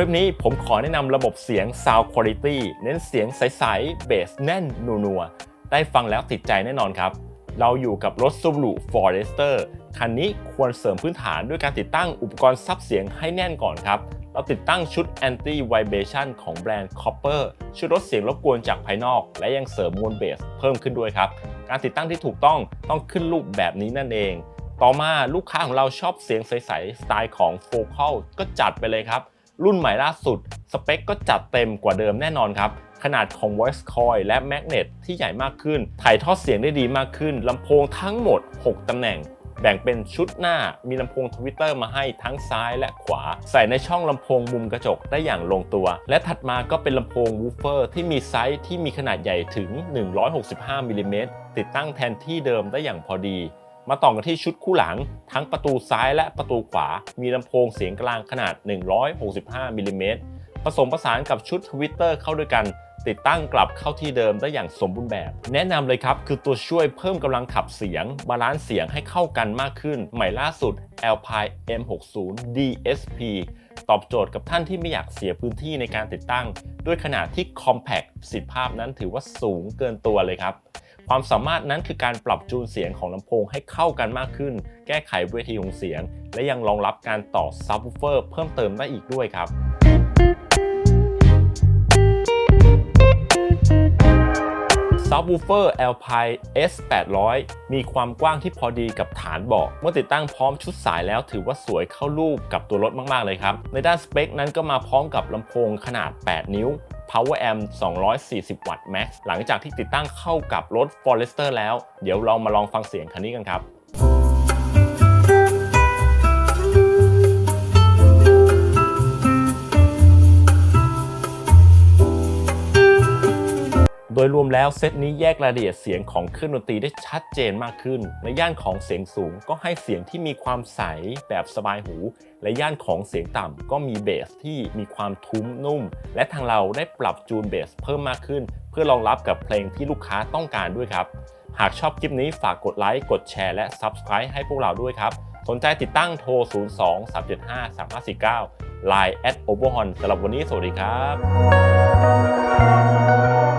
ลิปนี้ผมขอแนะนำระบบเสียง Sound Quality เน้นเสียงใส ๆ เบสแน่นนัวๆ ได้ฟังแล้วติดใจแน่นอนครับ เราอยู่กับรถ Subaru Forester คันนี้ควรเสริมพื้นฐานด้วยการติดตั้งอุปกรณ์ซับเสียงให้แน่นก่อนครับ เราติดตั้งชุด Anti Vibration ของแบรนด์ Copper ช่วยลดเสียงรบกวนจากภายนอก และยังเสริมมวลเบสเพิ่มขึ้นด้วยครับ การติดตั้งที่ถูกต้องต้องขึ้นรูปแบบนี้นั่นเอง ต่อมาลูกค้าของเราชอบเสียงใสๆสไตล์ของ Focal ก็จัดไปเลยครับ รุ่นใหม่ล่าสุด สเปคก็จัดเต็มกว่าเดิมแน่นอนครับ ขนาดของ voice coil และ magnet ที่ใหญ่มากขึ้น ถ่ายทอดเสียงได้ดีมากขึ้นลำโพงทั้งหมด 6ตำแหน่ง แบ่งเป็นชุดหน้ามีลำโพงทวิตเตอร์มาให้ทั้งซ้ายและขวา ใส่ในช่องลำโพงมุมกระจกได้อย่างลงตัว และถัดมาก็เป็นลำโพงวูฟเฟอร์ที่มีไซส์ที่มีขนาดใหญ่ถึง 165มิลลิเมตรติดตั้งแทนที่เดิมได้อย่างพอดี มาต่อกันที่ชุดคู่หลัง ทั้งประตูซ้ายและประตูขวา มีลำโพงเสียงกลางขนาด 165มิลลิเมตรผสมผสานกับชุดทวิตเตอร์เข้าด้วยกัน ติดตั้งกลับเข้าที่เดิมได้อย่างสมบูรณ์แบบ แนะนำเลยครับ คือตัวช่วยเพิ่มกำลังขับเสียง บาลานซ์เสียงให้เข้ากันมากขึ้น ใหม่ล่าสุด Alpine M60 DSP ตอบโจทย์กับท่านที่ไม่อยากเสียพื้นที่ในการติดตั้ง ด้วยขนาดที่ compact ประสิทธิภาพนั้นถือว่าสูงเกินตัวเลยครับ ความสามารถนั้นคือการปรับจูนเสียงของลำโพงให้เข้ากันมากขึ้น แก้ไขเวทีของเสียง และยังรองรับการต่อซับวูเฟอร์เพิ่มเติมได้อีกด้วยครับซับวูเฟอร์ Alpine S800 มีความกว้างที่พอดีกับฐานเบาะเมื่อติดตั้งพร้อมชุดสายแล้วถือว่าสวยเข้ารูปกับตัวรถมาก ๆ เลยครับ ในด้านสเปคนั้นก็มาพร้อมกับลำโพงขนาด 8 นิ้ว Power Amp 240 วัตต์ Max หลังจากที่ติดตั้งเข้ากับรถ Forester แล้ว เดี๋ยวเรามาลองฟังเสียงคันนี้กันครับ ดยรวมแล้วเซตนี้แยกรายละเอียดเสียงของเครื่องดนตรีได้ชัดเจนมากขึ้น ในย่านของเสียงสูงก็ให้เสียงที่มีความใสแบบสบายหู และย่านของเสียงต่ำก็มีเบสที่มีความทุ้มนุ่ม และทางเราได้ปรับจูนเบสเพิ่มมากขึ้น เพื่อรองรับกับเพลงที่ลูกค้าต้องการด้วยครับ หากชอบคลิปนี้ฝากกดไลค์กดแชร์และ Subscribe ให้พวกเราด้วยครับ สนใจติดตั้งโทร 02 375 3549 Line at o b e r h o n สำหรับวันนี้สวัสดีครับ